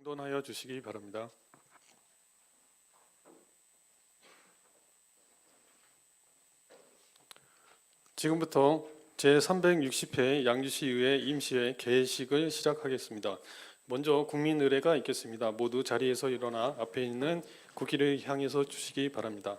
공돈하여 주시기 바랍니다. 지금부터 제360회 양주시의회 임시회 개식을 시작하겠습니다. 먼저 국민 의례가 있겠습니다. 모두 자리에서 일어나 앞에 있는 국기를 향해서 주시기 바랍니다.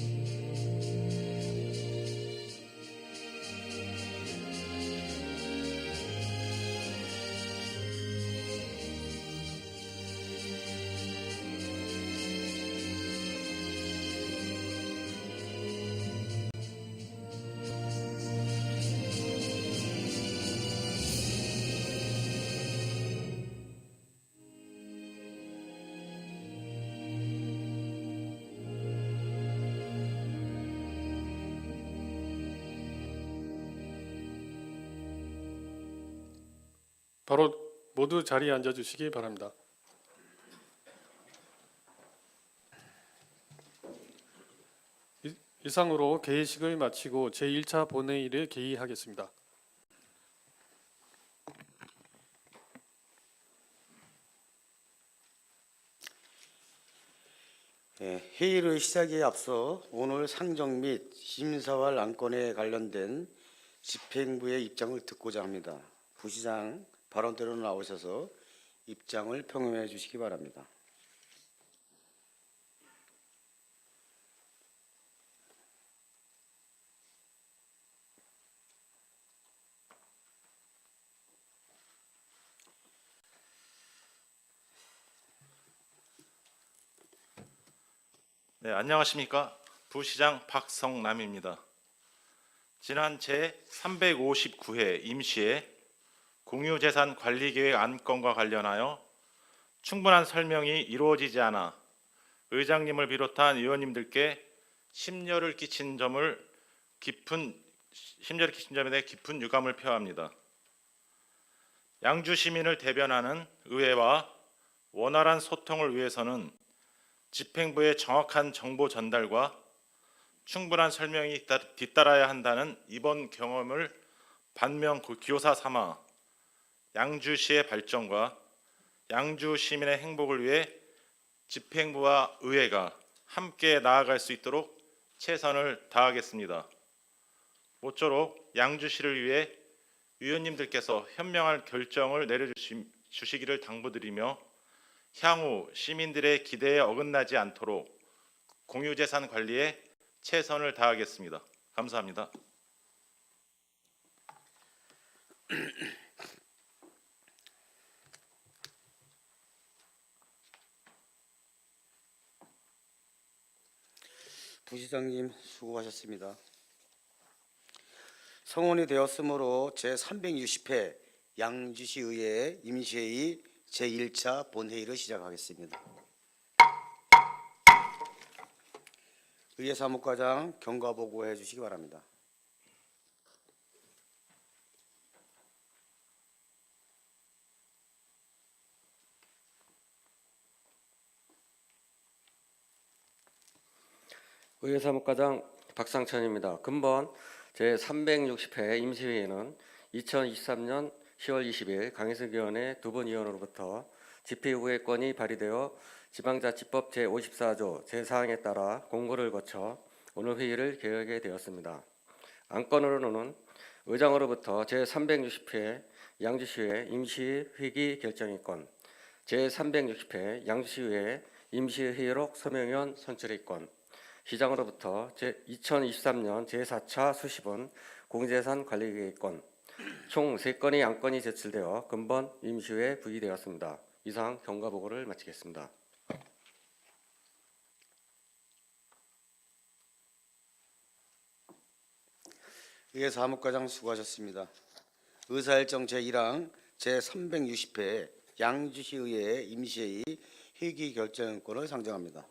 Amen. 바로 모두 자리에 앉아 주시기 바랍니다. 이- 이상으로 개회식을 마치고 제1차 본회의를 개의하겠습니다. 예, 회의의 시작에 앞서 오늘 상정 및 심사와 안건에 관련된 집행부의 입장을 듣고자 합니다. 부시장 발언대로 나오셔서 입장을 평음해 주시기 바랍니다. 네, 안녕하십니까. 부시장 박성남입니다. 지난 제 359회 임시회 공유재산 관리계획 안건과 관련하여 충분한 설명이 이루어지지 않아 의장님을 비롯한 의원님들께 심려를 끼친 점을 깊은 심려를 끼친 점에 대해 깊은 유감을 표합니다. 양주 시민을 대변하는 의회와 원활한 소통을 위해서는 집행부의 정확한 정보 전달과 충분한 설명이 뒤따라야 한다는 이번 경험을 반면 고- 기호사 삼아 양주시의 발전과 양주 시민의 행복을 위해 집행부와 의회가 함께 나아갈 수 있도록 최선을 다하겠습니다. 모쪼록 양주시를 위해 위원님들께서 현명한 결정을 내려주시기를 당부드리며 향후 시민들의 기대에 어긋나지 않도록 공유재산 관리에 최선을 다하겠습니다. 감사합니다. 부시장님 수고하셨습니다. 성원이 되었으므로 제360회 양주시 의회 임시회의 제1차 본회의를 시작하겠습니다. 의회 사무과장 경과 보고해 주시기 바랍니다. 의회 사무과장 박상천입니다. 근본 제360회 임시회의는 2023년 10월 20일 강희석 의원의 두 분 의원으로부터 집회의회권이 발의되어 지방자치법 제54조 제4항에 따라 공고를 거쳐 오늘 회의를 개하게 되었습니다. 안건으로는 의장으로부터 제360회 양주시회 임시회기 결정의권, 제360회 양주시회 임시회의록 서명위원 선출의권, 시장으로부터 제 2023년 제4차 수십은 공제산 관리계획권 총 3건의 안건이 제출되어 근본 임시회에 부의되었습니다. 이상 경과 보고를 마치겠습니다. 의회 사무과장 수고하셨습니다. 의사일정 제1항 제360회 양주시의회 임시회의 회기 결정권을 상정합니다.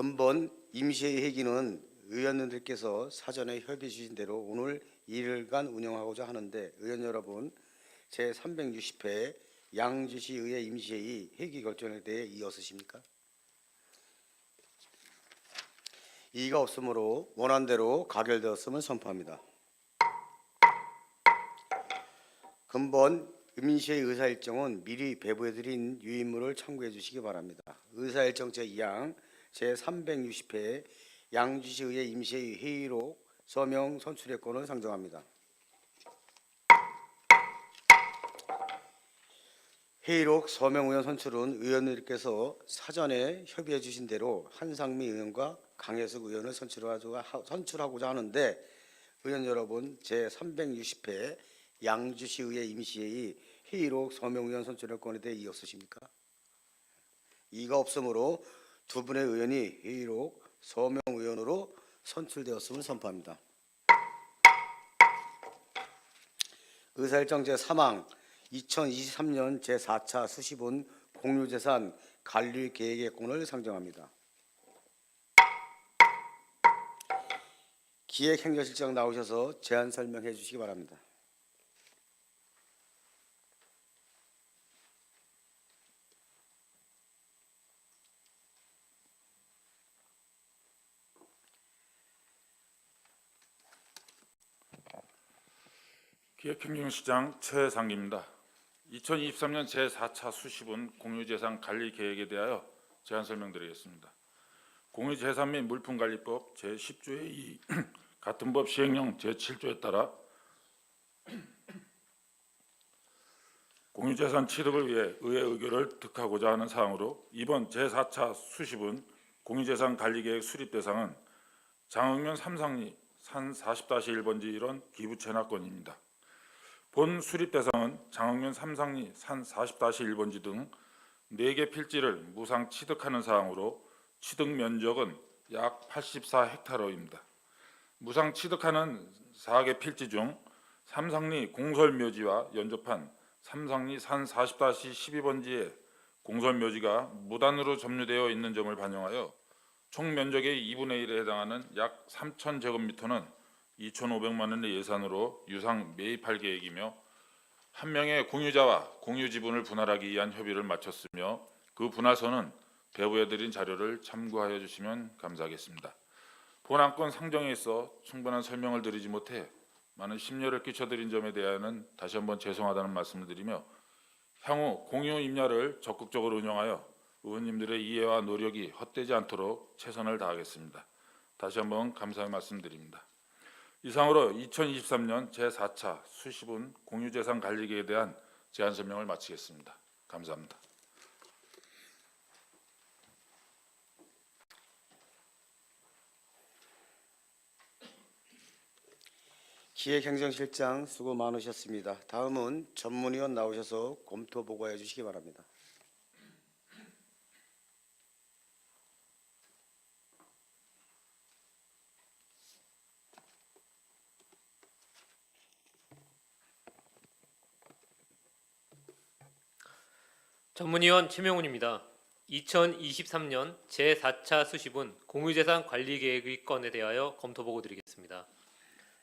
근본 임시회의 회기는 의원님들께서 사전에 협의해 주신 대로 오늘 이일간 운영하고자 하는데 의원 여러분 제 360회 양주시의회 임시회의 회기 결정에 대해 이어서십니까? 이의가 없으므로 원안대로 가결되었음을 선포합니다. 근본 임시의 의사일정은 미리 배부해드린 유인물을 참고해 주시기 바랍니다. 의사일정 제2항 제360회 양주시의회 임시의 회의록 서명 선출의권을 상정합니다. 회의록 서명 의원 선출은 의원님께서 사전에 협의해 주신 대로 한상미 의원과 강혜숙 의원을 선출하고자, 하는데 의원 여러분 제360회 양주시의회 임시회의 회의록 서명 의원 선출의 권에 대해 이없으십니까? 이가 없으므로 두 분의 의원이 회의록 서명 의원으로 선출되었음을 선포합니다. 의사일정 제3항 2023년 제4차 수시분 공유재산 관리 계획의 권을 상정합니다. 기획행정실장 나오셔서 제안 설명해 주시기 바랍니다. 기획행정시장 최상기입니다. 2023년 제4차 수시분 공유재산 관리 계획에 대하여 제안 설명드리겠습니다. 공유재산 및 물품관리법 제10조의 2 같은 법 시행령 제7조에 따라 공유재산 취득을 위해 의회 의결을 득하고자 하는 사항으로 이번 제4차 수시분 공유재산 관리계획 수립 대상은 장흥면 삼상리 산 40-1번지 1원 기부 체납권입니다. 본 수립 대상은 장흥면 삼상리 산 40-1번지 등 4개 필지를 무상 취득하는 사항으로 취득 면적은 약 84헥타르입니다. 무상 취득하는 4개 필지 중 삼상리 공설묘지와 연접한 삼상리 산 40-12번지의 공설묘지가 무단으로 점유되어 있는 점을 반영하여 총 면적의 2분의 1에 해당하는 약 3,000제곱미터는 2,500만 원의 예산으로 유상 매입할 계획이며 한 명의 공유자와 공유 지분을 분할하기 위한 협의를 마쳤으며 그 분할서는 배부해드린 자료를 참고하여 주시면 감사하겠습니다. 본 안건 상정에 있어 충분한 설명을 드리지 못해 많은 심려를 끼쳐드린 점에 대하여는 다시 한번 죄송하다는 말씀을 드리며 향후 공유 임야를 적극적으로 운영하여 의원님들의 이해와 노력이 헛되지 않도록 최선을 다하겠습니다. 다시 한번 감사의 말씀드립니다. 이상으로 2023년 제4차 수시분 공유재산 관리계에 대한 제안 설명을 마치겠습니다. 감사합니다. 기획행정실장 수고 많으셨습니다. 다음은 전문위원 나오셔서 검토 보고해 주시기 바랍니다. 전문위원 최명훈입니다. 2023년 제4차 수시분 공유재산 관리계획의 건에 대하여 검토보고 드리겠습니다.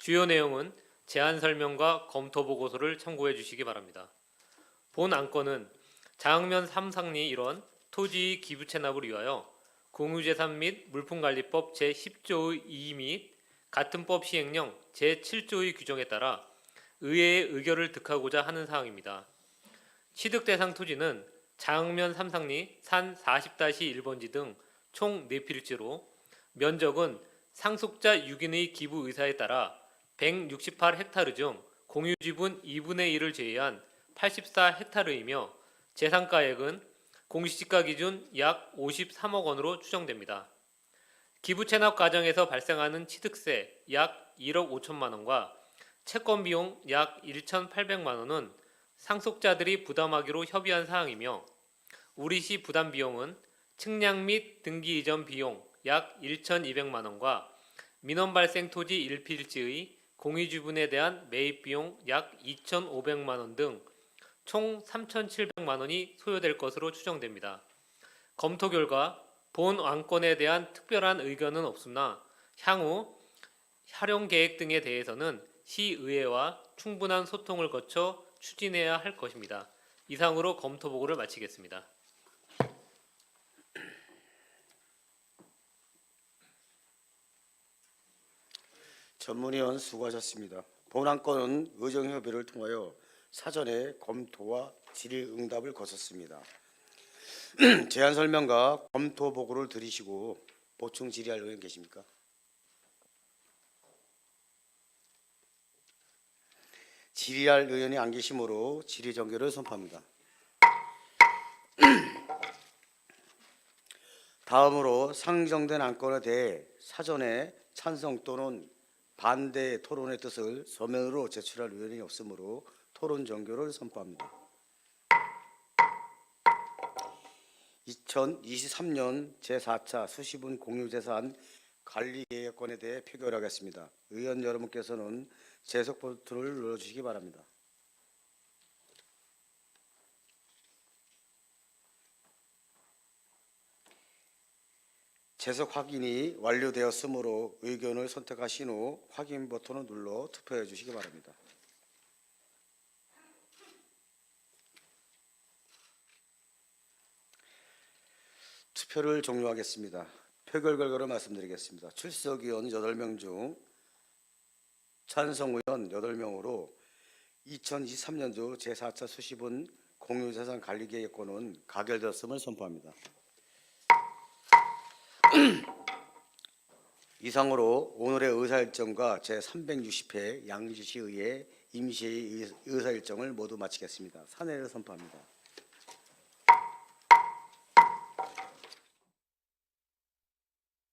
주요 내용은 제안 설명과 검토 보고서를 참고해 주시기 바랍니다. 본 안건은 장흥면 삼상리 일원 토지 기부 체납을 위하여 공유재산 및 물품관리법 제10조의 2 및 같은 법 시행령 제7조의 규정에 따라 의회의 의결을 득하고자 하는 사항입니다. 취득 대상 토지는 장면 삼상리 산 40-1번지 등 총 4필지로 면적은 상속자 6인의 기부 의사에 따라 168헥타르 중 공유 지분 2분의 1을 제외한 84헥타르이며 재산가액은 공시지가 기준 약 53억 원으로 추정됩니다. 기부 체납 과정에서 발생하는 취득세 약 1억 5천만 원과 채권 비용 약 1,800만 원은 상속자들이 부담하기로 협의한 사항이며 우리시 부담 비용은 측량 및 등기 이전 비용 약 1,200만 원과 민원 발생 토지 1필지의 공유 지분에 대한 매입 비용 약 2,500만 원 등 총 3,700만 원이 소요될 것으로 추정됩니다. 검토 결과 본 안건에 대한 특별한 의견은 없으나 향후 활용 계획 등에 대해서는 시의회와 충분한 소통을 거쳐 추진해야 할 것입니다. 이상으로 검토 보고를 마치겠습니다. 전문위원 수고하셨습니다. 본안 건은 의정협의를 통하여 사전에 검토와 질의응답을 거쳤습니다. 제안 설명과 검토 보고를 들으시고 보충 질의할 의원 계십니까? 질의할 의원이 안 계시므로 질의 정결을 선포합니다. 다음으로 상정된 안건에 대해 사전에 찬성 또는 반대 토론의 뜻을 서면으로 제출할 의원이 없으므로 토론 정결을 선포합니다. 2023년 제4차 수시분 공유재산 관리 계획권에 대해 표결 하겠습니다. 의원 여러분께서는 제석 버튼을 눌러주시기 바랍니다. 재석 확인이 완료되었으므로 의견을 선택하신 후 확인 버튼을 눌러 투표해 주시기 바랍니다. 투표를 종료하겠습니다. 표결 결과를 말씀드리겠습니다. 출석 의원 8명 중 찬성 의원 8명으로 2023년도 제4차 수시분 공유재산 관리계획권은 가결되었음을 선포합니다. 이상으로 오늘의 의사일정과 제360회 양주시의회 임시회의 의사일정을 모두 마치겠습니다. 사내를 선포합니다.